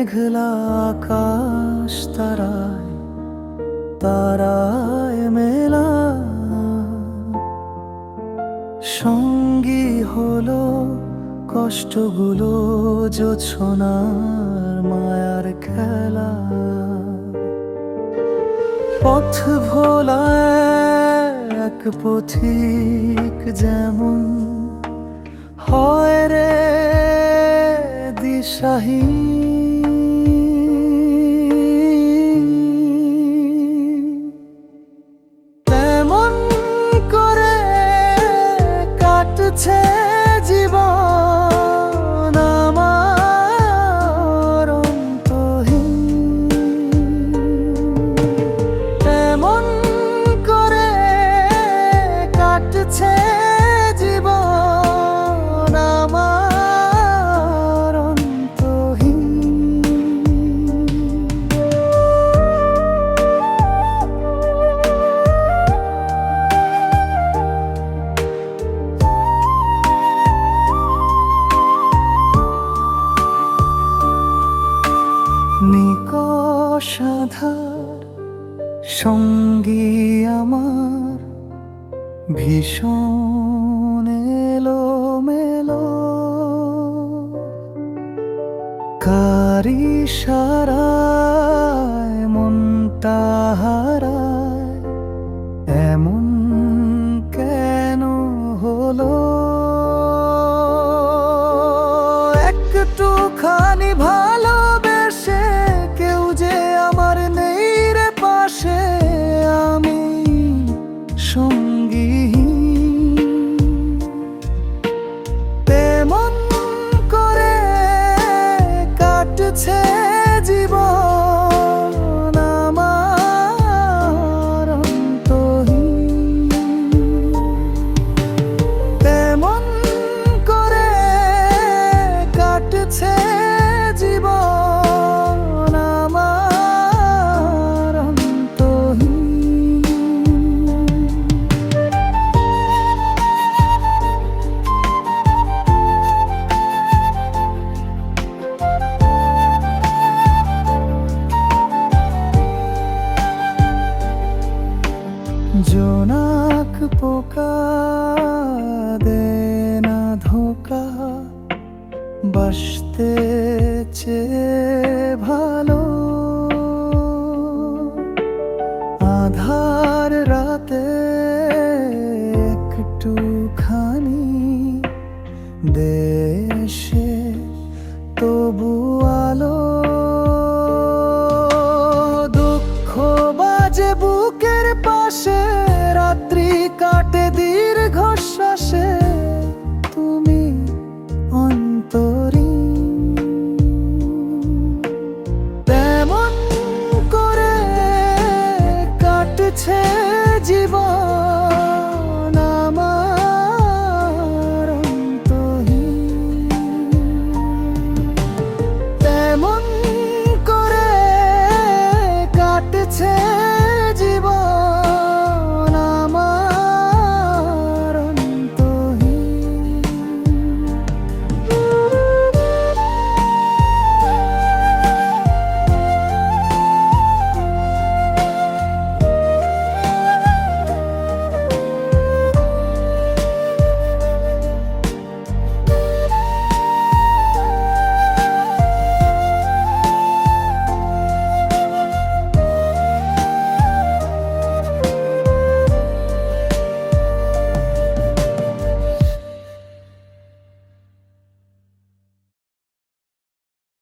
মেঘলা আকাশ তারায় তারায় মেলা। সঙ্গী হলো কষ্টগুলো জোছনার মায়ার খেলা। পথ ভোলা এক পথিক যেমন হয় রে দিশাহীন take নিকষাধার সঙ্গী আমার ভীষণ এলো মেলো কারি সারায় মনটা হারায় এমন কেন হলো? একটুখানি ভালোবেসে জোনাক পোকা দে না ধোকা, বসতে চেয়ে ভালো। আধার রাতে একটু খানি দেশে তবু আলো। দুঃখ বাজে বুকের পাশে জীবন